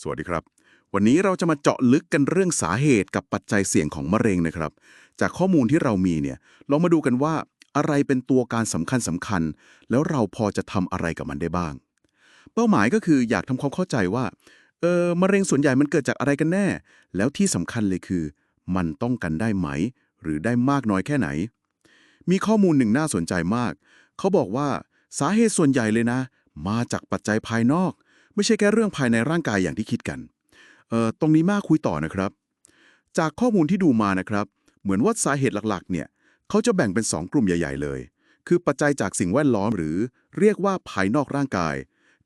สวัสดีครับ วันนี้เราจะมาเจาะลึกกันเรื่องสาเหตุกับปัจจัยเสี่ยงของมะเร็งนะครับ จากข้อมูลที่เรามีเนี่ยลองมาดูกันว่าอะไรเป็นตัวการสำคัญสำคัญ แล้วเราพอจะทำอะไรกับมันได้บ้าง เป้าหมายก็คืออยากทำความเข้าใจว่าเออมะเร็งส่วนใหญ่มันเกิดจากอะไรกันแน่ แล้วที่สำคัญเลยคือ มันต้องกันได้ไหม หรือได้มากน้อยแค่ไหน มีข้อมูลหนึ่งน่าสนใจมาก เขาบอกว่าสาเหตุส่วนใหญ่เลยนะ มาจากปัจจัยภายนอก ไม่ใช่แค่เรื่องภายในร่างกายอย่างที่คิดกันเอ่อตรงนี้มากคุยต่อนะครับ จากข้อมูลที่ดูมานะครับ เหมือนว่าสาเหตุหลักๆ เนี่ยเขาจะแบ่งเป็น 2 กลุ่มใหญ่ ๆ เลย คือปัจจัยจากสิ่งแวดล้อมหรือเรียกว่าภายนอกร่างกาย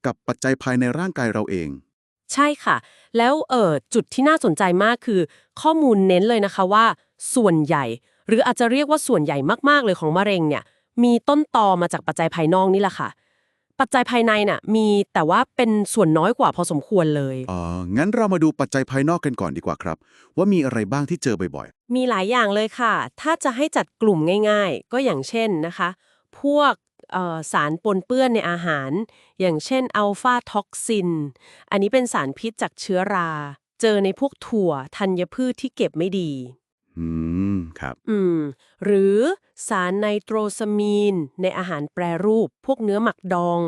กับปัจจัยภายในร่างกายเราเอง ใช่ค่ะ แล้วเอ่อจุดที่น่าสนใจมากคือ ข้อมูลเน้นเลยนะคะว่า ส่วนใหญ่ หรืออาจจะเรียกว่าส่วนใหญ่มากๆเลยของมะเร็งเนี่ยมีต้นตอมาจากปัจจัยภายนอกนี่แหละค่ะ ปัจจัยภายในน่ะมีแต่ว่าเป็นส่วนน้อยกว่าพอสมควรเลย อ๋อ งั้นเรามาดูปัจจัยภายนอกกันก่อนดีกว่าครับ ว่ามีอะไรบ้างที่เจอบ่อยมีหลายอย่างเลยค่ะ ถ้าจะให้จัดกลุ่มง่ายๆ ก็อย่างเช่นนะคะ พวกเอ่อสารปนเปื้อนในอาหาร อย่างเช่นอัลฟาท็อกซิน อันนี้เป็นสารพิษจากเชื้อรา เจอในพวกถั่วธัญพืชที่เก็บไม่ดีๆ อืม ครับ อืม หรือสารไนโตรซามีน ในอาหารแปรรูป พวกเนื้อหมักดอง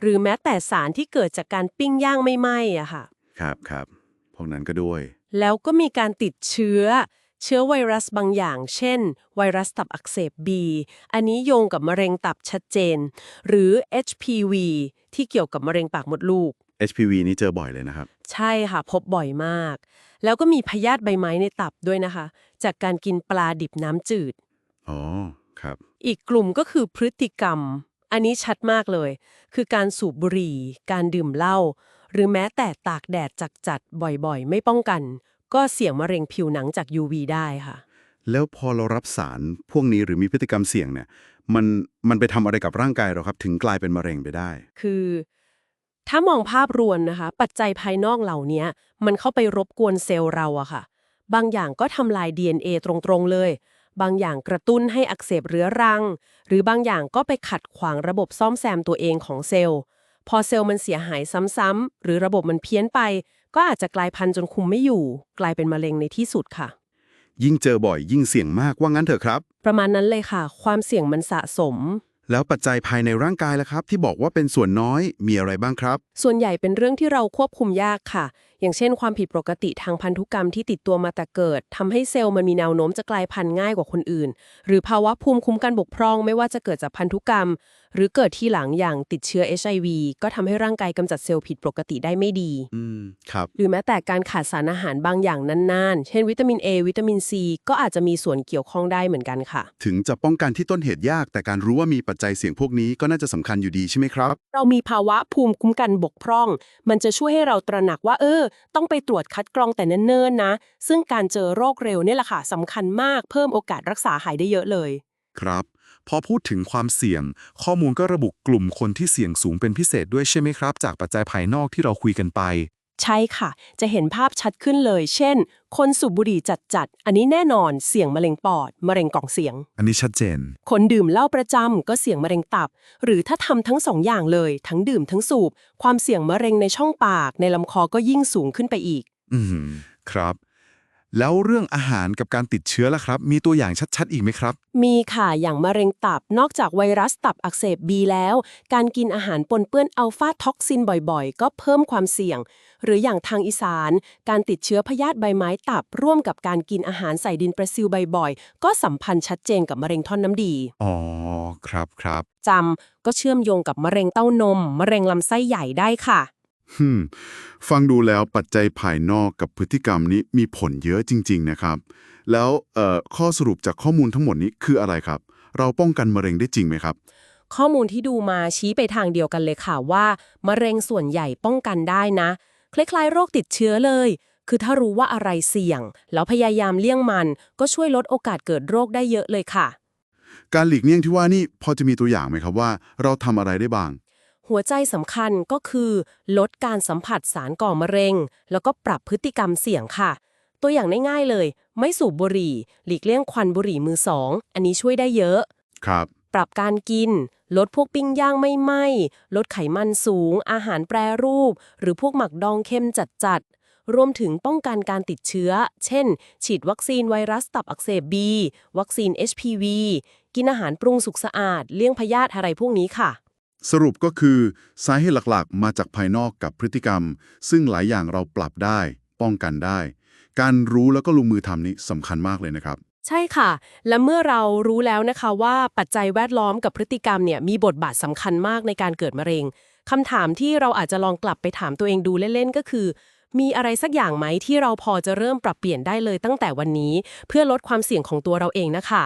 หรือแม้แต่สารที่เกิดจากการปิ้งย่างไม่ไหม้อะค่ะ ครับครับ พวกนั้นก็ด้วย แล้วก็มีการติดเชื้อ เชื้อไวรัสบางอย่าง เช่น ไวรัสตับอักเสบ B อันนี้โยงกับมะเร็งตับชัดเจน หรือ HPV ที่เกี่ยวกับมะเร็งปากมดลูก HPV นี่เจอบ่อยเลยนะครับ ใช่ค่ะ พบบ่อยมาก แล้วก็มีพยาธิใบไม้ในตับด้วยนะคะ จากการกินปลาดิบน้ำจืด อ๋อ ครับ อีกกลุ่มก็คือพฤติกรรม อันนี้ชัดมากเลย คือการสูบบุหรี่ การดื่มเหล้า หรือแม้แต่ตากแดดจัดๆบ่อยๆ ไม่ป้องกัน ก็เสี่ยงมะเร็งผิวหนังจาก UV ได้ค่ะ แล้วพอเรารับสารพวกนี้หรือมีพฤติกรรมเสี่ยงเนี่ย มัน มันไปทำอะไรกับร่างกายเราครับ ถึงกลายเป็นมะเร็งไปได้ คือ ถ้ามองภาพรวมนะคะ ปัจจัยภายนอกเหล่านี้มันเข้าไปรบกวนเซลล์เราอะค่ะ บางอย่างก็ทำลาย DNA ตรงๆเลย บางอย่างกระตุ้นให้อักเสบเรื้อรัง หรือบางอย่างก็ไปขัดขวางระบบซ่อมแซมตัวเองของเซลล์ พอเซลล์มันเสียหายซ้ำๆหรือระบบมันเพี้ยนไป ก็อาจจะกลายพันธุ์จนคุมไม่อยู่ กลายเป็นมะเร็งในที่สุดค่ะ ยิ่งเจอบ่อยยิ่งเสี่ยงมากว่างั้นเถอะครับ ประมาณนั้นเลยค่ะ ความเสี่ยงมันสะสม แล้วปัจจัยภายในร่างกายล่ะครับ ที่บอกว่าเป็นส่วนน้อยมีอะไรบ้างครับ ส่วนใหญ่เป็นเรื่องที่เราควบคุมยากค่ะอย่างเช่นความผิดปกติทางพันธุกรรมที่ติดตัวมาแต่เกิดทำให้เซลล์มันมีแนวโน้มจะกลายพันธุ์ง่ายกว่าคนอื่น หรือภาวะภูมิคุ้มกันบกพร่อง ไม่ว่าจะเกิดจากพันธุกรรม หรือเกิดที่หลังอย่างติดเชื้อ HIV ก็ทำให้ร่างกายกำจัดเซลล์ผิดปกติได้ไม่ดีอืมครับหรือแม้แต่การขาดสารอาหารบางอย่างนานๆ เช่น วิตามิน A วิตามิน C ก็อาจจะมีส่วนเกี่ยวข้องได้เหมือนกันค่ะ ถึงจะป้องกันที่ต้นเหตุยาก แต่การรู้ว่ามีปัจจัยเสี่ยงพวกนี้ก็น่าจะสำคัญอยู่ดีใช่ไหมครับ เรามีภาวะภูมิคุ้มกันบกพร่อง มันจะช่วยให้เราตระหนักว่าเออต้องไปตรวจคัดกรองแต่เนิ่นๆนะ ซึ่งการเจอโรคเร็วนี่แหละค่ะสำคัญมากเพิ่มโอกาสรักษาหายได้เยอะเลย ครับ พอพูดถึงความเสี่ยง ข้อมูลก็ระบุกลุ่มคนที่เสี่ยงสูงเป็นพิเศษด้วยใช่ไหมครับ จากปัจจัยภายนอกที่เราคุยกันไป ใช่ค่ะ จะเห็นภาพชัดขึ้นเลย เช่น คนสูบบุหรี่จัดๆ อันนี้แน่นอนเสี่ยงมะเร็งปอด มะเร็งกล่องเสียง อันนี้ชัดเจน คนดื่มเหล้าประจำก็เสี่ยงมะเร็งตับ หรือถ้าทำทั้งสองอย่างเลย ทั้งดื่มทั้งสูบ ความเสี่ยงมะเร็งในช่องปาก ในลำคอก็ยิ่งสูงขึ้นไปอีก อืมครับ แล้วเรื่องอาหารกับการติดเชื้อล่ะครับ มีตัวอย่างชัดๆ อีกไหมครับ มีค่ะอย่างมะเร็งตับนอกจากไวรัสตับอักเสบบีแล้ว การกินอาหารปนเปื้อนอัลฟาท็อกซินบ่อยๆ ก็เพิ่มความเสี่ยง หรืออย่างทางอีสาน การติดเชื้อพยาธิใบไม้ตับร่วมกับการกินอาหารใส่ดินประซิวบ่อยๆ ก็สัมพันธ์ชัดเจนกับมะเร็งท่อนน้ำดีอ๋อครับครับจำก็เชื่อมโยงกับมะเร็งเต้านม มะเร็งลำไส้ใหญ่ได้ค่ะ ฮึมฟังดูแล้วปัจจัยภายนอกกับพฤติกรรมนี้มีผลเยอะจริง ๆ นะครับ แล้วเอ่อข้อสรุปจากข้อมูลทั้งหมดนี้คืออะไรครับ เราป้องกันมะเร็งได้จริงไหมครับ ข้อมูลที่ดูมาชี้ไปทางเดียวกันเลยค่ะว่า มะเร็งส่วนใหญ่ป้องกันได้นะ คล้ายๆ โรคติดเชื้อเลย คือถ้ารู้ว่าอะไรเสี่ยง แล้วพยายามเลี่ยงมัน ก็ช่วยลดโอกาสเกิดโรคได้เยอะเลยค่ะ การหลีกเลี่ยงที่ว่านี่พอจะมีตัวอย่างไหมครับว่า เราทำอะไรได้บ้าง หัวใจสำคัญก็คือ ลดการสัมผัสสารก่อมะเร็ง แล้วก็ปรับพฤติกรรมเสี่ยงค่ะ ตัวอย่างง่ายๆเลย ไม่สูบบุหรี่ หลีกเลี่ยงควันบุหรี่มือสอง อันนี้ช่วยได้เยอะ ครับ ปรับการกิน ลดพวกปิ้งย่างไม่ไหม้ลดไขมันสูง อาหารแปรรูป หรือพวกหมักดองเค็มจัดๆรวมถึงป้องกันการติดเชื้อ เช่น ฉีดวัคซีนไวรัสตับอักเสบบีวัคซีน HPV กินอาหารปรุงสุกสะอาด เลี่ยงพยาธิอะไรพวกนี้ค่ะ สรุปก็คือสาเหตุหลักๆ มาจากภายนอกกับพฤติกรรม ซึ่งหลายอย่างเราปรับได้ ป้องกันได้ การรู้แล้วก็ลงมือทำนี้สำคัญมากเลยนะครับ ใช่ค่ะ และเมื่อเรารู้แล้วนะคะว่าปัจจัยแวดล้อมกับพฤติกรรมเนี่ยมีบทบาทสำคัญมากในการเกิดมะเร็งคำถามที่เราอาจจะลองกลับไปถามตัวเองดูเล่นๆก็คือ มีอะไรสักอย่างไหมที่เราพอจะเริ่มปรับเปลี่ยนได้เลยตั้งแต่วันนี้ เพื่อลดความเสี่ยงของตัวเราเองนะคะ